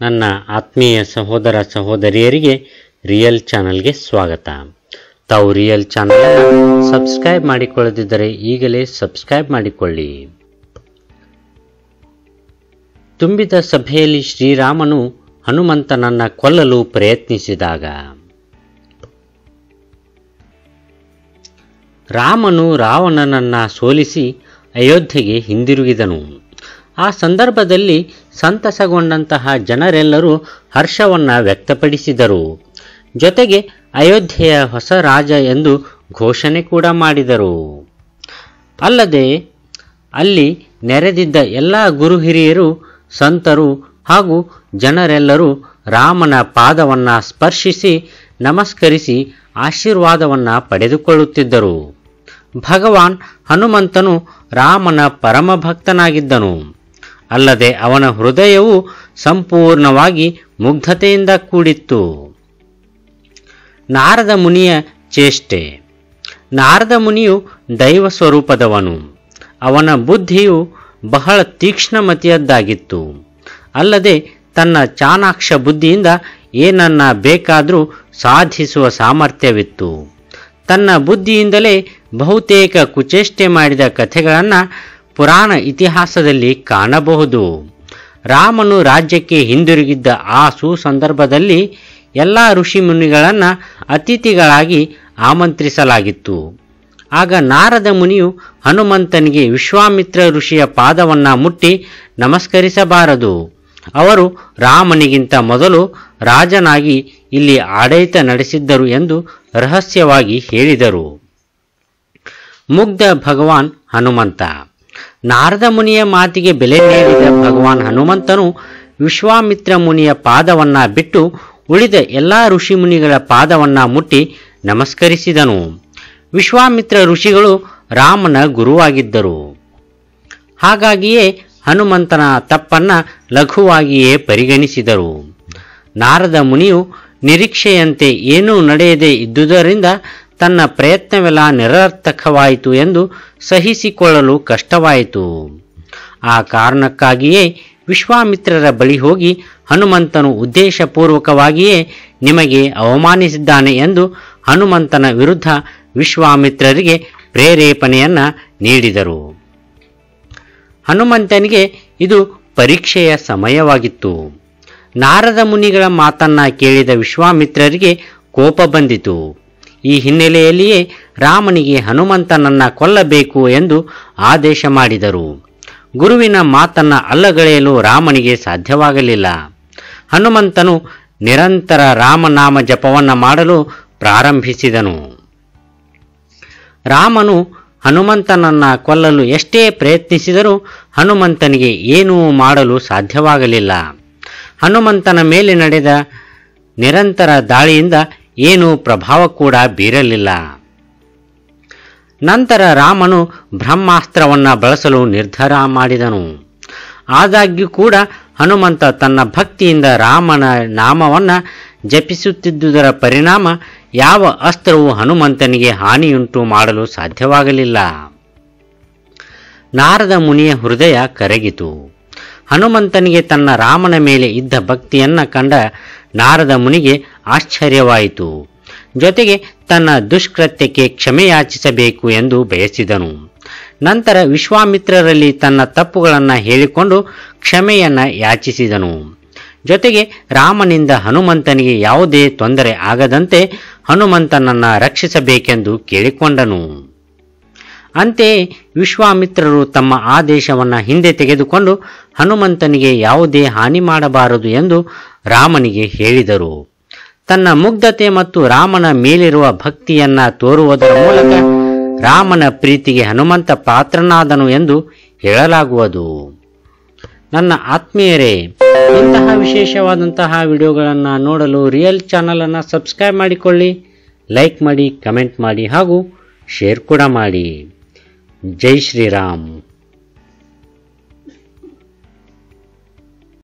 ನನ್ನ ಆತ್ಮೀಯ ಸಹೋದರ ಸಹೋದರಿಯರಿಗೆ ರಿಯಲ್ ಚಾನಲ್ಗೆ ಸ್ವಾಗತ. ತಾವು ರಿಯಲ್ ಚಾನಲ್ ಸಬ್ಸ್ಕ್ರೈಬ್ ಮಾಡಿಕೊಳ್ಳದಿದ್ದರೆ ಈಗಲೇ ಸಬ್ಸ್ಕ್ರೈಬ್ ಮಾಡಿಕೊಳ್ಳಿ. ತುಂಬಿದ ಸಭೆಯಲ್ಲಿ ಶ್ರೀರಾಮನು ಹನುಮಂತನನ್ನ ಕೊಲ್ಲಲು ಪ್ರಯತ್ನಿಸಿದಾಗ, ರಾಮನು ರಾವಣನನ್ನ ಸೋಲಿಸಿ ಅಯೋಧ್ಯೆಗೆ ಹಿಂದಿರುಗಿದನು. ಆ ಸಂದರ್ಭದಲ್ಲಿ ಸಂತಸಗೊಂಡಂತಹ ಜನರೆಲ್ಲರೂ ಹರ್ಷವನ್ನು ವ್ಯಕ್ತಪಡಿಸಿದರು. ಜೊತೆಗೆ ಅಯೋಧ್ಯೆಯ ಹೊಸ ರಾಜ ಎಂದು ಘೋಷಣೆ ಕೂಡ ಮಾಡಿದರು. ಅಲ್ಲದೆ, ಅಲ್ಲಿ ನೆರೆದಿದ್ದ ಎಲ್ಲ ಗುರು ಹಿರಿಯರು ಸಂತರು ಹಾಗೂ ಜನರೆಲ್ಲರೂ ರಾಮನ ಪಾದವನ್ನ ಸ್ಪರ್ಶಿಸಿ ನಮಸ್ಕರಿಸಿ ಆಶೀರ್ವಾದವನ್ನು ಪಡೆದುಕೊಳ್ಳುತ್ತಿದ್ದರು. ಭಗವಾನ್ ಹನುಮಂತನು ರಾಮನ ಪರಮ ಭಕ್ತನಾಗಿದ್ದನು ಅಲ್ಲದೆ ಅವನ ಹೃದಯವು ಸಂಪೂರ್ಣವಾಗಿ ಮುಗ್ಧತೆಯಿಂದ ಕೂಡಿತ್ತು. ನಾರದ ಮುನಿಯ ಚೇಷ್ಟೆ. ನಾರದ ಮುನಿಯು ದೈವ ಸ್ವರೂಪದವನು. ಅವನ ಬುದ್ಧಿಯು ಬಹಳ ತೀಕ್ಷ್ಣಮತಿಯದ್ದಾಗಿತ್ತು. ಅಲ್ಲದೆ ತನ್ನ ಚಾಣಾಕ್ಷ ಬುದ್ಧಿಯಿಂದ ಏನನ್ನ ಬೇಕಾದರೂ ಸಾಧಿಸುವ ಸಾಮರ್ಥ್ಯವಿತ್ತು. ತನ್ನ ಬುದ್ಧಿಯಿಂದಲೇ ಬಹುತೇಕ ಕುಚೇಷ್ಟೆ ಮಾಡಿದ ಕಥೆಗಳನ್ನು ಪುರಾಣ ಇತಿಹಾಸದಲ್ಲಿ ಕಾಣಬಹುದು. ರಾಮನು ರಾಜ್ಯಕ್ಕೆ ಹಿಂದಿರುಗಿದ್ದ ಆ ಸುಸಂದರ್ಭದಲ್ಲಿ ಎಲ್ಲ ಋಷಿ ಮುನಿಗಳನ್ನು ಅತಿಥಿಗಳಾಗಿ ಆಮಂತ್ರಿಸಲಾಗಿತ್ತು. ಆಗ ನಾರದ ಮುನಿಯು ಹನುಮಂತನಿಗೆ ವಿಶ್ವಾಮಿತ್ರ ಋಷಿಯ ಪಾದವನ್ನು ಮುಟ್ಟಿ ನಮಸ್ಕರಿಸಬಾರದು. ಅವರು ರಾಮನಿಗಿಂತ ಮೊದಲು ರಾಜನಾಗಿ ಇಲ್ಲಿ ಆಡಳಿತ ನಡೆಸಿದ್ದರು ಎಂದು ರಹಸ್ಯವಾಗಿ ಹೇಳಿದರು. ಮುಗ್ಧ ಭಗವಾನ್ ಹನುಮಂತ ನಾರದ ಮುನಿಯ ಮಾತಿಗೆ ಬೆಲೆ ನೀಡಿದ ಭಗವಾನ್ ಹನುಮಂತನು ವಿಶ್ವಾಮಿತ್ರ ಮುನಿಯ ಪಾದವನ್ನ ಬಿಟ್ಟು ಉಳಿದ ಎಲ್ಲಾ ಋಷಿ ಮುನಿಗಳ ಪಾದವನ್ನ ಮುಟ್ಟಿ ನಮಸ್ಕರಿಸಿದನು. ವಿಶ್ವಾಮಿತ್ರ ಋಷಿಗಳು ರಾಮನ ಗುರುವಾಗಿದ್ದರು. ಹಾಗಾಗಿಯೇ ಹನುಮಂತನ ತಪ್ಪನ್ನ ಲಘುವಾಗಿಯೇ ಪರಿಗಣಿಸಿದರು. ನಾರದ ಮುನಿಯು ನಿರೀಕ್ಷೆಯಂತೆ ಏನೂ ನಡೆಯದೇ ಇದ್ದುದರಿಂದ ತನ್ನ ಪ್ರಯತ್ನವೆಲ್ಲ ನಿರರ್ಥಕವಾಯಿತು ಎಂದು ಸಹಿಸಿಕೊಳ್ಳಲು ಕಷ್ಟವಾಯಿತು. ಆ ಕಾರಣಕ್ಕಾಗಿಯೇ ವಿಶ್ವಾಮಿತ್ರರ ಬಳಿ ಹೋಗಿ ಹನುಮಂತನು ಉದ್ದೇಶಪೂರ್ವಕವಾಗಿಯೇ ನಿಮಗೆ ಅವಮಾನಿಸಿದ್ದಾನೆ ಎಂದು ಹನುಮಂತನ ವಿರುದ್ಧ ವಿಶ್ವಾಮಿತ್ರರಿಗೆ ಪ್ರೇರೇಪಣೆಯನ್ನ ನೀಡಿದರು. ಹನುಮಂತನಿಗೆ ಇದು ಪರೀಕ್ಷೆಯ ಸಮಯವಾಗಿತ್ತು. ನಾರದ ಮುನಿಗಳ ಮಾತನ್ನ ಕೇಳಿದ ವಿಶ್ವಾಮಿತ್ರರಿಗೆ ಕೋಪ ಬಂದಿತು. ಈ ಹಿನ್ನೆಲೆಯಲ್ಲಿಯೇ ರಾಮನಿಗೆ ಹನುಮಂತನನ್ನ ಕೊಲ್ಲಬೇಕು ಎಂದು ಆದೇಶ ಮಾಡಿದರು. ಗುರುವಿನ ಮಾತನ್ನ ಅಲ್ಲಗಳೆಯಲು ರಾಮನಿಗೆ ಸಾಧ್ಯವಾಗಲಿಲ್ಲ. ಹನುಮಂತನು ನಿರಂತರ ರಾಮನಾಮ ಜಪವನ್ನು ಮಾಡಲು ಪ್ರಾರಂಭಿಸಿದನು. ರಾಮನು ಹನುಮಂತನನ್ನ ಕೊಲ್ಲಲು ಎಷ್ಟೇ ಪ್ರಯತ್ನಿಸಿದರೂ ಹನುಮಂತನಿಗೆ ಏನೂ ಮಾಡಲು ಸಾಧ್ಯವಾಗಲಿಲ್ಲ. ಹನುಮಂತನ ಮೇಲೆ ನಡೆದ ನಿರಂತರ ದಾಳಿಯಿಂದ ಏನೂ ಪ್ರಭಾವ ಕೂಡ ಬೀರಲಿಲ್ಲ. ನಂತರ ರಾಮನು ಬ್ರಹ್ಮಾಸ್ತ್ರವನ್ನು ಬಳಸಲು ನಿರ್ಧಾರ ಮಾಡಿದನು. ಆದಾಗ್ಯೂ ಕೂಡ ಹನುಮಂತ ತನ್ನ ಭಕ್ತಿಯಿಂದ ರಾಮನ ನಾಮವನ್ನು ಜಪಿಸುತ್ತಿದ್ದುದರ ಪರಿಣಾಮ ಯಾವ ಅಸ್ತ್ರವು ಹನುಮಂತನಿಗೆ ಹಾನಿಯುಂಟು ಮಾಡಲು ಸಾಧ್ಯವಾಗಲಿಲ್ಲ. ನಾರದ ಮುನಿಯ ಹೃದಯ ಕರಗಿತು. ಹನುಮಂತನಿಗೆ ತನ್ನ ರಾಮನ ಮೇಲೆ ಇದ್ದ ಭಕ್ತಿಯನ್ನು ಕಂಡ ನಾರದ ಮುನಿಗೆ ಆಶ್ಚರ್ಯವಾಯಿತು. ಜೊತೆಗೆ ತನ್ನ ದುಷ್ಕೃತ್ಯಕ್ಕೆ ಕ್ಷಮೆಯಾಚಿಸಬೇಕು ಎಂದು ಬಯಸಿದನು. ನಂತರ ವಿಶ್ವಾಮಿತ್ರರಲ್ಲಿ ತನ್ನ ತಪ್ಪುಗಳನ್ನು ಹೇಳಿಕೊಂಡು ಕ್ಷಮೆಯನ್ನು ಯಾಚಿಸಿದನು. ಜೊತೆಗೆ ರಾಮನಿಂದ ಹನುಮಂತನಿಗೆ ಯಾವುದೇ ತೊಂದರೆ ಆಗದಂತೆ ಹನುಮಂತನನ್ನು ರಕ್ಷಿಸಬೇಕೆಂದು ಕೇಳಿಕೊಂಡನು. ಅಂತೆಯೇ ವಿಶ್ವಾಮಿತ್ರರು ತಮ್ಮ ಆದೇಶವನ್ನ ಹಿಂದೆ ತೆಗೆದುಕೊಂಡು ಹನುಮಂತನಿಗೆ ಯಾವುದೇ ಹಾನಿ ಮಾಡಬಾರದು ಎಂದು ರಾಮನಿಗೆ ಹೇಳಿದರು. ತನ್ನ ಮುಗ್ಧತೆ ಮತ್ತು ರಾಮನ ಮೇಲಿರುವ ಭಕ್ತಿಯನ್ನ ತೋರುವುದರ ಮೂಲಕ ರಾಮನ ಪ್ರೀತಿಗೆ ಹನುಮಂತ ಪಾತ್ರನಾದನು ಎಂದು ಹೇಳಲಾಗುವುದು. ನನ್ನ ಆತ್ಮೀಯರೇ, ಇಂತಹ ವಿಶೇಷವಾದಂತಹ ವಿಡಿಯೋಗಳನ್ನು ನೋಡಲು ರಿಯಲ್ ಚಾನಲನ್ನು ಸಬ್ಸ್ಕ್ರೈಬ್ ಮಾಡಿಕೊಳ್ಳಿ ಲೈಕ್ ಮಾಡಿ ಕಮೆಂಟ್ ಮಾಡಿ ಹಾಗೂ ಶೇರ್ ಕೂಡ ಮಾಡಿ. ಜೈ ಶ್ರೀರಾಮ್.